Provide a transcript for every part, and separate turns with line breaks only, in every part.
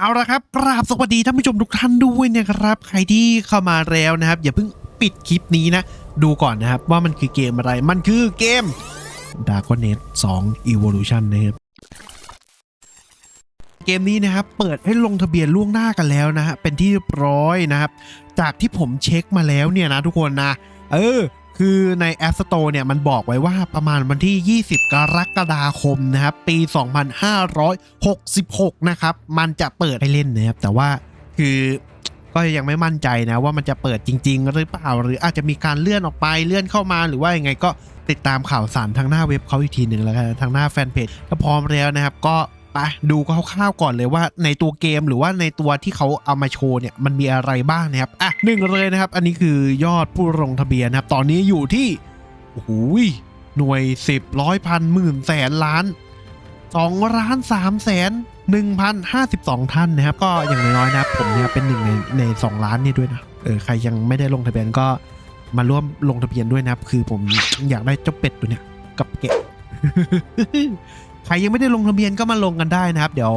เอาละครับกราบสวัสดีท่านผู้ชมทุกท่านด้วยนะครับ ใครที่เข้ามาแล้วนะครับ อย่าเพิ่งปิดคลิปนี้นะ ดูก่อนนะครับว่ามันคือเกมอะไรมันคือเกม d a r k n e t 2 Evolution นะครับเกมนี้นะครับเปิดให้ลงทะเบียนล่วงหน้ากันแล้วนะฮะเป็นที่เรียบร้อยนะครับ จากที่ผมเช็คมาแล้วเนี่ยนะทุกคนนะ เออ คือใน App Store เนี่ยมันบอกไว้ว่าประมาณวันที่ 20 กรกฎาคมนะครับ ปี 2566 นะครับ มันจะเปิดให้เล่นนะครับ แต่ว่าคือก็ยังไม่มั่นใจนะว่ามันจะเปิดจริง ๆ หรือเปล่า หรืออาจจะมีการเลื่อนออกไปเลื่อนเข้ามาหรือว่ายังไงก็ติดตามข่าวสารทางหน้าเว็บเขาอีกทีหนึ่งแล้วกันทางหน้าแฟนเพจถ้าพร้อมแล้วนะครับ ก็ ไปดูคร่าวๆก่อนเลยว่าในตัวเกมหรือว่าในตัวที่เขาเอามาโชว์เนี่ยมันมีอะไรบ้างนะครับอะหนึ่งเลยนะครับ อันนี้คือยอดผู้ลงทะเบียนนะครับ ตอนนี้อยู่ที่โอ้โหหน่วยสิบร้อยพันหมื่นแสนล้านสองล้านสามแสนหนึ่งพันห้าสิบสองท่านนะครับ ก็อย่างน้อยๆนะผมเนี่ยเป็นหนึ่งในในสองล้านนี่ด้วยนะเออใครยังไม่ได้ลงทะเบียนก็มาร่วมลงทะเบียนด้วยนะครับ คือผมอยากได้เจ้าเป็ดตัวเนี้ยกับเกะ ใครยังไม่ได้ลงทะเบียนก็มาลงกันได้นะครับ เดี๋ยว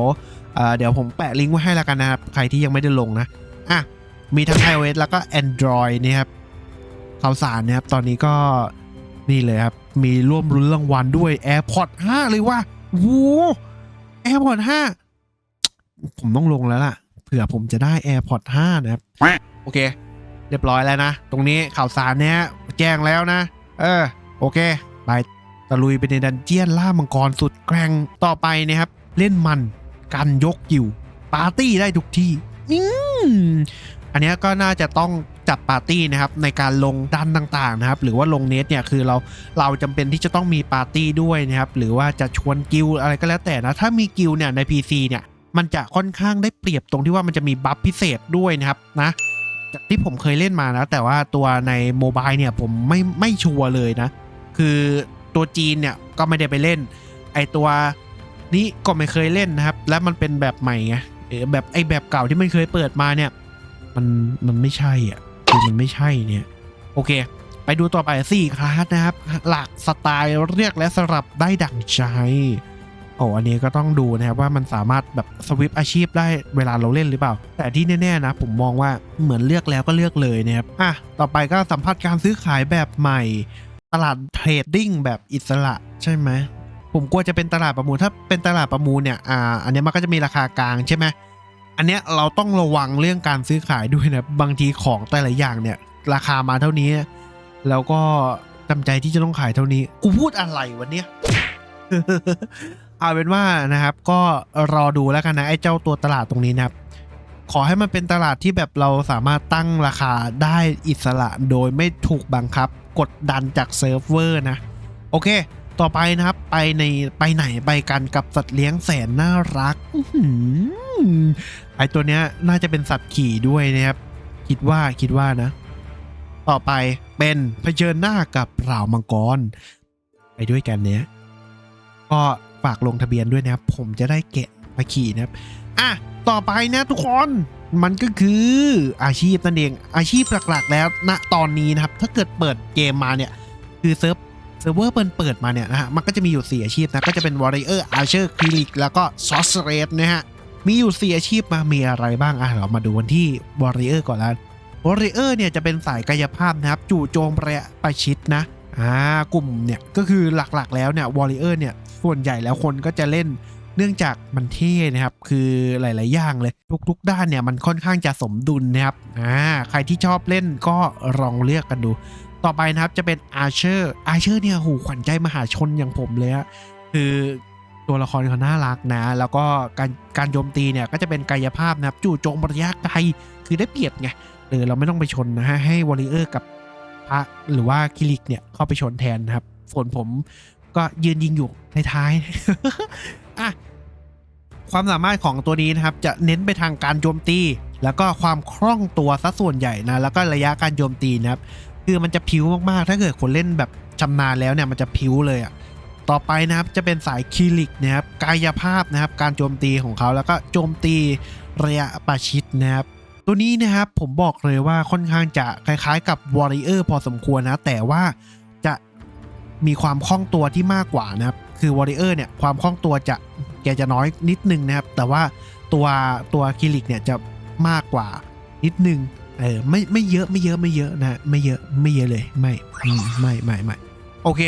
เดี๋ยวผมแปะลิงก์ไว้ให้แล้วกันนะครับ ใครที่ยังไม่ได้ลงนะอะมีทั้ง iOS แล้วก็ Android นะครับข่าวสารนะครับตอนนี้ก็นี่เลยครับ มีร่วมรุ้นรางวัลด้วย AirPod 5เลยว่าโอ้โห AirPod 5ผมต้องลงแล้วล่ะ เผื่อผมจะได้ AirPod 5นะครับ โอเค เรียบร้อยแล้วนะ ตรงนี้ข่าวสารเนี้ยแจ้งแล้วนะ เออ โอเคไป ตะลุยไปในดันเจียนล่ามังกรสุดแกร่งต่อไปนะครับ เล่นมันกันยกกิวปาร์ตี้ได้ทุกที่อือันนี้ก็น่าจะต้องจัดปาร์ตี้นะครับในการลงดันต่างๆนะครับ หรือว่าลงเนตเนี่ยคือเราเราจำเป็นที่จะต้องมีปาร์ตี้ด้วยนะครับ หรือว่าจะชวนกิลอะไรก็แล้วแต่นะ ถ้ามีกิลเนี่ยใน PC เนี่ยมันจะค่อนข้างได้เปรียบตรงที่ว่ามันจะมีบัฟพิเศษด้วยนะครับนะจากที่ผมเคยเล่นมานะแต่ว่าตัวในโมบายเนี่ยผมไม่ไม่ชัวร์เลยนะ คือ ตัวจีนเนี่ยก็ไม่ได้ไปเล่น ไอตัวนี้ก็ไม่เคยเล่นนะครับ และมันเป็นแบบใหม่ไงเออแบบไอแบบเก่าที่มันเคยเปิดมาเนี่ย มันมันไม่ใช่อะคือมันไม่ใช่เนี่ยโอเค ไปดูต่อไปสี่คลาสนะครับ หลักสไตล์เรียกและสลับได้ดั่งใจโอ้อันนี้ก็ต้องดูนะครับว่ามันสามารถแบบสวิปอาชีพได้เวลาเราเล่นหรือเปล่า แต่ที่แน่ๆนะผมมองว่าเหมือนเลือกแล้วก็เลือกเลยนะครับอะต่อไปก็สัมผัสการซื้อขายแบบใหม่ ตลาดเทรดดิ้งแบบอิสระใช่ไหมผมกลัวจะเป็นตลาดประมูลถ้าเป็นตลาดประมูลเนี่ยอ่าอันเนี้ยมันก็จะมีราคากลางใช่ไหมอันเนี้ยเราต้องระวังเรื่องการซื้อขายด้วยนะบางทีของแต่ละอย่างเนี่ย ราคามาเท่านี้ แล้วก็จำใจที่จะต้องขายเท่านี้กูพูดอะไรวันเนี้ยเอาเป็นว่านะครับ ก็รอดูแล้วกันนะไอ้เจ้าตัวตลาดตรงนี้นะครับ ขอให้มันเป็นตลาดที่แบบเราสามารถตั้งราคาได้อิสระโดยไม่ถูกบังคับ กดดันจากเซิร์ฟเวอร์นะ โอเค ต่อไปนะครับ ไปในไปไหนไปกันกับสัตว์เลี้ยงแสนน่ารักไอตัวเนี้ยน่าจะเป็นสัตว์ขี่ด้วยนะครับ คิดว่าคิดว่านะ ต่อไปเป็นเผชิญหน้ากับเหล่ามังกร ไปด้วยกันเนี้ย ก็ฝากลงทะเบียนด้วยนะครับ ผมจะได้เกะมาขี่นะครับ อะ ต่อไปนะทุกคน มันก็คืออาชีพนั่นเองอาชีพหลักๆ แล้วณตอนนี้นะครับ ถ้าเกิดเปิดเกมมาเนี่ย คือเซิร์ฟเซิร์ฟเวอร์เปิดเปิดมาเนี่ยนะฮะมันก็จะมีอยู่ 4 อาชีพนะ ก็จะเป็น Warrior Archer Cleric แล้วก็ Sorceress นะฮะ มีอยู่ 4 อาชีพมามีอะไรบ้างอะเรามาดูกันที่ Warrior ก่อนแล้ว Warrior เนี่ยจะเป็นสายกายภาพนะครับ จู่โจมระยะประชิดนะอ่ากลุ่มเนี่ยก็คือหลักๆแล้วเนี่ย Warrior เนี่ยส่วนใหญ่แล้วคนก็จะเล่น เนื่องจากมันเท่นะครับ คือหลาย ๆ อย่างเลย ทุก ๆ ด้านเนี่ยมันค่อนข้างจะสมดุลนะครับอ่าใครที่ชอบเล่นก็ลองเลือกกันดู ต่อไปนะครับจะเป็นอาร์เชอร์อาร์เชอร์เนี่ยหูขวัญใจมหาชนอย่างผมเลยฮะคือตัวละครเขาน่ารักนะ แล้วก็การการโจมตีเนี่ยก็จะเป็นกายภาพนะครับ จู่โจมระยะไกลคือได้เปรียบไงเออเราไม่ต้องไปชนนะฮะให้วอริเออร์กับพระหรือว่าคิริกเนี่ยเข้าไปชนแทนนะครับส่วนผมก็ยืนยิงอยู่ท้ายๆ อะความสามารถของตัวนี้นะครับ จะเน้นไปทางการโจมตี แล้วก็ความคล่องตัวซะส่วนใหญ่นะแล้วก็ระยะการโจมตีนะครับ คือมันจะพิ้วมากๆ ถ้าเกิดคนเล่นแบบชำนาญแล้วเนี่ยมันจะพิ้วเลยอะ่ะต่อไปนะครับจะเป็นสายคิลิกนะครับกายภาพนะครับการโจมตีของเขาแล้วก็โจมตีระยะประชิดนะครับตัวนี้นะครับผมบอกเลยว่าค่อนข้างจะคล้ายๆกับ Warrior พอสมควรนะแต่ว่าจะมีความคล่องตัวที่มากกว่านะครับ คือ Warrior เนี่ยความคล่องตัวจะแกจะน้อยนิดนึงนะครับ แต่ว่าตัวตัวคิริกเนี่ยจะมากกว่านิดนึงเออไม่ไม่เยอะไม่เยอะไม่เยอะนะไม่เยอะไม่เยอะเลยไม่ไม่ไม่ไม่โอเค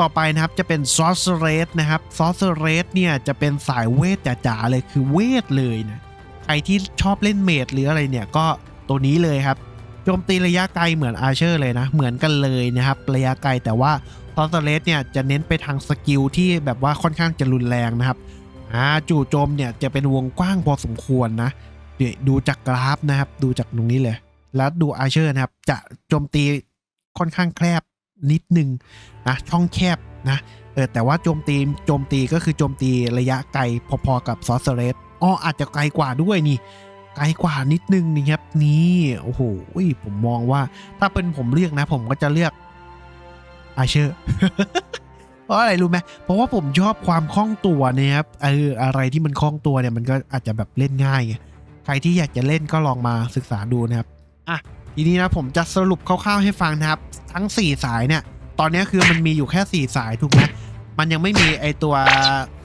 ต่อไปนะครับจะเป็นซอสเรสนะครับซอสเรสเนี่ยจะเป็นสายเวทจ๋าๆเลยคือเวทเลยนะใครที่ชอบเล่นเมดหรืออะไรเนี่ยก็ตัวนี้เลยครับ โจมตีระยะไกลเหมือนอาเชอร์เลยนะ เหมือนกันเลยนะครับ ระยะไกลแต่ว่าซอสเรสเนี่ยจะเน้นไปทางสกิลที่แบบว่าค่อนข้างจะรุนแรงนะครับอ่าจู่โจมเนี่ยจะเป็นวงกว้างพอสมควรนะเดี๋ยวดูจากกราฟนะครับ ดูจากตรงนี้เลย แล้วดูอาเชอร์นะครับ จะโจมตีค่อนข้างแคบนิดนึงนะช่องแคบนะเออแต่ว่าโจมตีโจมตีก็คือโจมตีระยะไกลพอๆกับซอสเรสอ๋ออาจจะไกลกว่าด้วยนี่ ลกว่านิดนึงนี่ครับนี่โอ้โหผมมองว่าถ้าเป็นผมเลือกนะ ผมก็จะเลือกอาเชอร์เพราะอะไรรู้ไหมเพราะว่าผมชอบความคล่องตัวนี่ยครับเอออะไรที่มันคล่องตัวเนี่ยมันก็อาจจะแบบเล่นง่ายไงใครที่อยากจะเล่นก็ลองมาศึกษาดูนะครับอะทีนี้นะผมจะสรุปคร่าวๆให้ฟังนะครับ ทั้ง 4 สายเนี่ย ตอนนี้คือมันมีอยู่แค่ 4 สายถูกไหม มันยังไม่มีไอตัว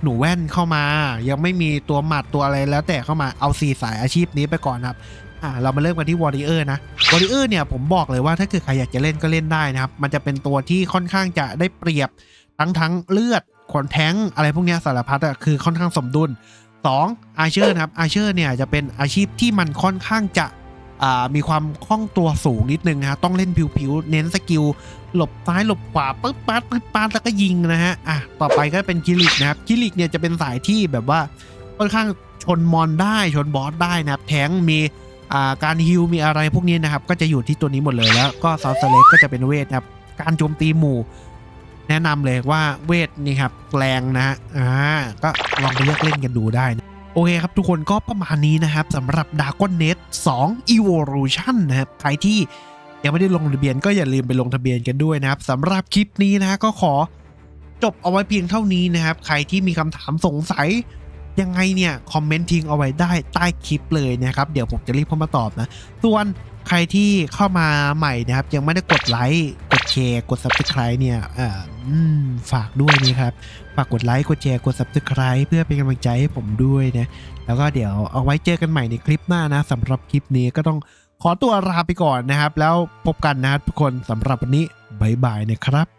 หนูแว่นเข้ามา ยังไม่มีตัวหมัดตัวอะไรแล้วแต่เข้ามาเอา4สายอาชีพนี้ไปก่อนครับอ่าเรามาเริ่มกันที่วอริเออร์นะวอริเออร์เนี่ยผมบอกเลยว่าถ้าเกิดใครอยากจะเล่นก็เล่นได้นะครับ มันจะเป็นตัวที่ค่อนข้างจะได้เปรียบทั้งทั้งเลือดขนแท้งอะไรพวกนี้สารพัดอะคือค่อนข้างสมดุล2อาเชอร์นะครับอาเชอร์เนี่ยจะเป็นอาชีพที่มันค่อนข้างจะ มีความคล่องตัวสูงนิดนึงนะฮะ ต้องเล่นผิวๆ เน้นสกิล หลบซ้ายหลบขวาปึ๊บปัดปึ๊บปัดแล้วก็ยิงนะฮะ อะ ต่อไปก็เป็นคิริกนะครับคิริกเนี่ยจะเป็นสายที่แบบว่าค่อนข้างชนมอนได้ชนบอสได้นะครับ แทงมีอ่าการฮิลมีอะไรพวกนี้นะครับ ก็จะอยู่ที่ตัวนี้หมดเลยแล้วก็ซอสเลสก็จะเป็นเวทนะครับการโจมตีหมู่ แนะนำเลยว่าเวทนี่ครับแรงนะฮะอ่าก็ลองไปเลือกเล่นกันดูได้นะ โอเคครับทุกคนก็ประมาณนี้นะครับสำหรับ d a r k o n Net 2 Evolution นะครับ ใครที่ยังไม่ได้ลงทะเบียนก็อย่าลืมไปลงทะเบียนกันด้วยนะครับสำหรับคลิปนี้นะก็ขอจบเอาไว้เพียงเท่านี้นะครับ ใครที่มีคำถามสงสัยยังไงเนี่ย คอมเมนต์ทิ้งเอาไว้ได้ใต้คลิปเลยนะครับ เดี๋ยวผมจะรีบเข้ามาตอบนะ ส่วนใครที่เข้ามาใหม่นะครับ ยังไม่ได้กดไลค์ ชร์ กด subscribe เนี่ยอ่ออืมฝากด้วยนะครับ ฝากกดไลค์กดแชร์กด subscribe เพื่อเป็นกำลังใจให้ผมด้วยนะ แล้วก็เดี๋ยวเอาไว้เจอกันใหม่ในคลิปหน้านะสำหรับคลิปนี้ก็ต้องขอตัวลาไปก่อนนะครับ แล้วพบกันนะครับทุกคนสำหรับวันนี้บ๊ายบายนะครับ